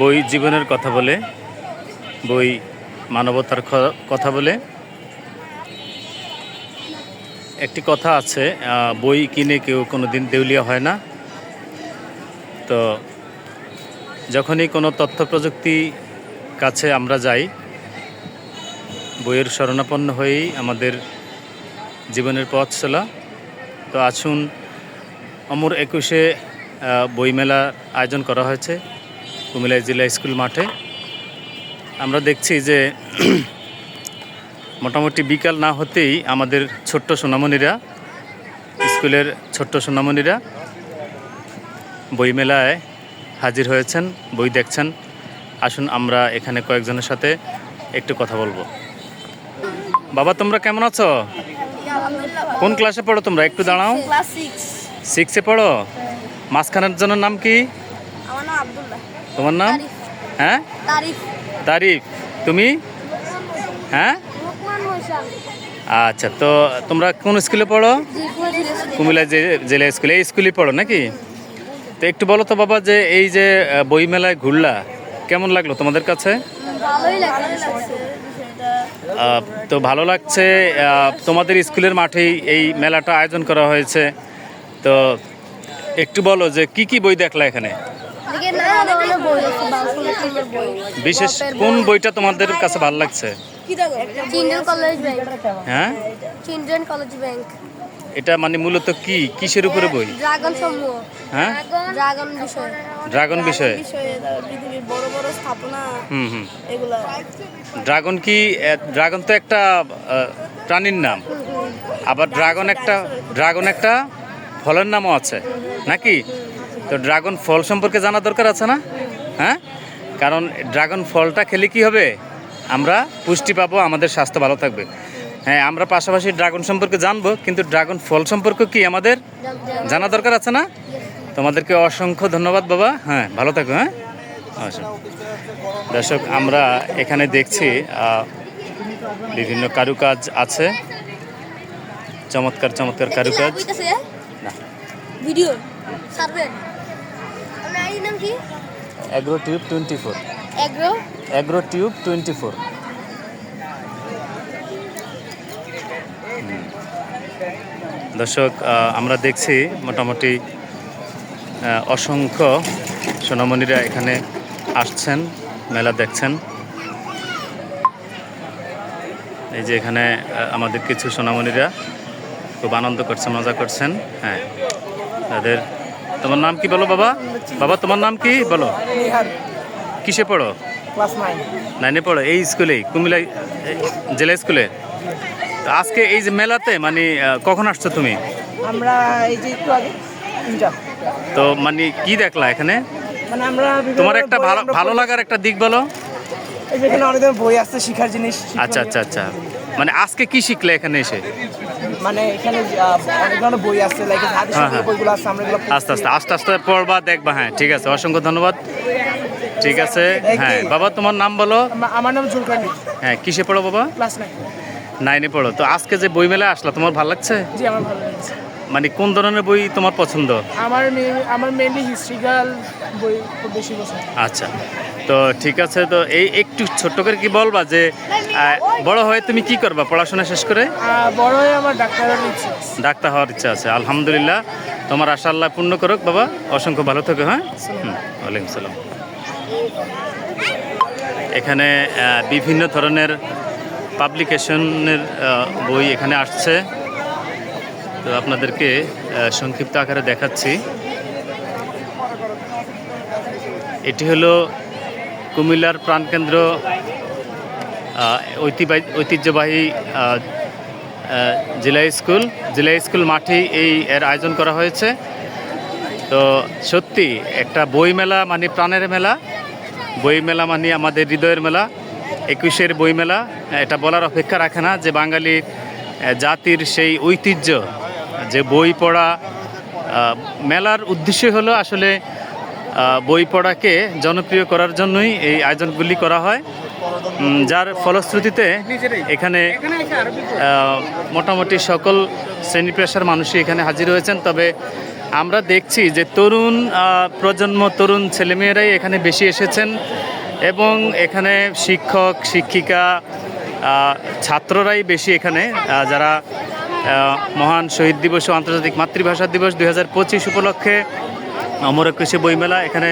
বই জীবনের কথা বলে বই মানবতার কথা বলে। একটি কথা আছে বই কিনে কেউ কোনো দিন দেউলিয়া হয় না। তো যখনই কোনো তথ্য প্রযুক্তি কাছে আমরা যাই বইয়ের শরণাপন্ন হয়েই আমাদের জীবনের পথ চলা। তো আসুন অমর একুশে আহ, বইমেলা আয়োজন করা হয়েছে। কুমিল্লা জেলা স্কুল মাঠে। আমরা দেখছি যে মোটামুটি বিকাল না হতেই আমাদের ছোট্ট সোনামণিরা স্কুলের ছোট্ট সোনামণিরা বইমেলায় হাজির হয়েছেন বই দেখছেন। আসুন আমরা এখানে কয়েকজনের সাথে একটু কথা বলব। বাবা তোমরা কেমন আছো? কোন ক্লাসে পড়ো তোমরা? একটু দাঁড়াও। সিক্সে পড়ো? মাঝখানের জন্য নাম কি? আমার নাম আব্দুল্লাহ। তোমার নাম? হ্যাঁ? তারিফ। তুমি? হ্যাঁ? আচ্ছা তো তোমরা কোন স্কুলে পড়ো? কুমিল্লা জেলা স্কুলে। এই স্কুলে পড়ো নাকি? তো একটু বলো তো বাবা যে এই যে বই মেলায় ঘুরলা কেমন লাগল তোমাদের কাছে? তো ভালো লাগছে তোমাদের স্কুলের মাঠেই এই মেলাটা আয়োজন করা হয়েছে। তো একটু বলো যে কি কি বই দেখলা এখানে? বিশেষ কোন বইটা তোমাদের কাছে ভালো লাগছে? Children college bank. হ্যাঁ? Children college bank. এটা মানে মূলত কি? কিসের উপরে বই? ড্রাগন সমূহ। হ্যাঁ? ড্রাগন বিষয়। ড্রাগন বিষয়ে। বিষয়ে পৃথিবীর বড় বড় স্থাপনা হুম হুম। এগুলা। ড্রাগন কি ড্রাগন তো একটা প্রাণীর নাম। আবার ড্রাগন একটা ড্রাগন একটা ফলের নামও আছে। নাকি? তো ড্রাগন ফল সম্পর্কে জানা দরকার আছে না? হ্যাঁ? কারণ ড্রাগন ফলটা খেলে কি হবে? আমরা পুষ্টি পাবো, আমাদের স্বাস্থ্য ভালো থাকবে। হ্যাঁ আমরা পাশাপাশি ড্রাগন সম্পর্কে জানব, কিন্তু ড্রাগন ফল সম্পর্কে কি আমাদের জানা দরকার আছে না? তোমাদেরকে অসংখ্য ধন্যবাদ বাবা। হ্যাঁ ভালো থাকো হ্যাঁ? আচ্ছা। দর্শক, আমরা এখানে দেখছি বিভিন্ন কারুকাজ আছে। চমৎকার চমৎকার কারুকাজ। ভিডিও আইডির নাম কি? Agro tube twenty four agro agro tube twenty four দর্শক আমরা দেখছি মোটামুটি অসংখ্য সোনামণিরা এখানে আসছেন মেলা দেখছেন। এই যে এখানে আমাদের কিছু সোনামণিরা খুব আনন্দ করছে মজা করছেন। হ্যাঁ তাদের তোমার নাম কি বলো বাবা? বাবা তোমার নাম কি? বলো। কিসে পড়ো? নাইনে। পড়ো। এই স্কুলে কুমিল্লা জেলা স্কুলে? আজকে এই যে মেলাতে মানে কখন আসছো তুমি? আমরা এই যে একটু আগে তো মানে কি দেখলা এখানে? মানে আমরা তোমার একটা ভালো ভালো লাগার একটা দিক বলো। এখানে অনেক বই আছে শিখার জিনিস আচ্ছা আচ্ছা আচ্ছা। মানে আজকে কি শিখলে এখানে এসে? মানে এখানে আহ, অনেক ধরনের বই আছে লাইক হাদিস হ্যাঁ, হ্যাঁ। বইগুলো আছে আমরা এগুলো আস্তে আস্তে আস্তে আস্তে পড়বা দেখবা হ্যাঁ ঠিক আছে অসংখ্য ধন্যবাদ। ঠিক আছে হ্যাঁ বাবা তোমার নাম বলো? আমার নাম জুলকানি হ্যাঁ কিসে পড়ো বাবা? ক্লাস নাইন নাইনে পড়ো। তো আজকে যে বই মেলায় আসলা তোমার ভালো লাগছে? জি আমার ভালো লেগেছে। মানে কোন ধরনের বই তোমার পছন্দ? আমার আমার মেনলি হিস্ট্রিক্যাল বই খুব বেশি পছন্দ। আচ্ছা তো ঠিক আছে তো এই একটু ছোট্ট করে কি বলবা যে বড় হয়ে তুমি কি করবা পড়াশোনা শেষ করে? বড় হয়ে আমার ডাক্তার হওয়ার ইচ্ছে আছে। ডাক্তার হওয়ার ইচ্ছা আছে আলহামদুলিল্লাহ। তোমার আশা আল্লাহ পূর্ণ করুক বাবা অসংখ্য ভালো থেকো হ্যাঁ? ওয়ালাইকুম সালাম। এখানে বিভিন্ন ধরনের পাবলিকেশনের বই এখানে আসছে। তো আপনাদেরকে সংক্ষিপ্ত আকারে দেখাচ্ছি। এটি হলো কুমিল্লার প্রাণকেন্দ্র ঐতিহ্যবাহী জেলা স্কুল। জেলা স্কুল মাঠেই এই এর আয়োজন করা হয়েছে। তো সত্যি, একটা বই মেলা মানে প্রাণের মেলা। বই মেলা মানে আমাদের হৃদয়ের মেলা, একুশের বই মেলা এটা বলার অপেক্ষা রাখে না যে বাঙালির জাতির সেই ঐতিহ্য যে বই পড়া মেলার উদ্দেশ্য হলো আসলে বই পড়াকে জনপ্রিয় করার জন্যই এই আয়োজনগুলি করা হয়। যার ফলশ্রুতিতে এখানে মোটামুটি সকল শ্রেণি পেশার মানুষই এখানে হাজির হয়েছেন। তবে আমরা দেখছি যে তরুণ প্রজন্ম, তরুণ ছেলেমেয়েরাই এখানে বেশি এসেছেন এবং এখানে শিক্ষক, শিক্ষিকা ছাত্ররাই বেশি এখানে যারা মহান শহীদ দিবস ও আন্তর্জাতিক মাতৃভাষা দিবস দুই হাজার পঁচিশ উপলক্ষে অমর কৃষি বইমেলা। এখানে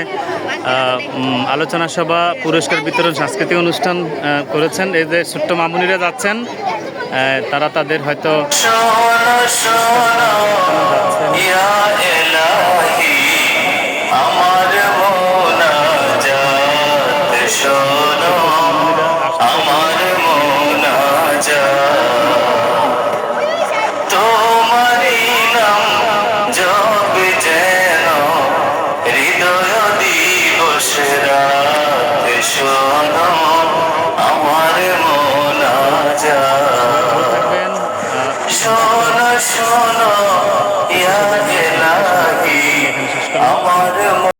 আলোচনা সভা, পুরস্কার বিতরণ, সাংস্কৃতিক অনুষ্ঠান করেছেন। এই যে ছোট্ট মামুনিরা যাচ্ছেন তারা তাদের হয়তো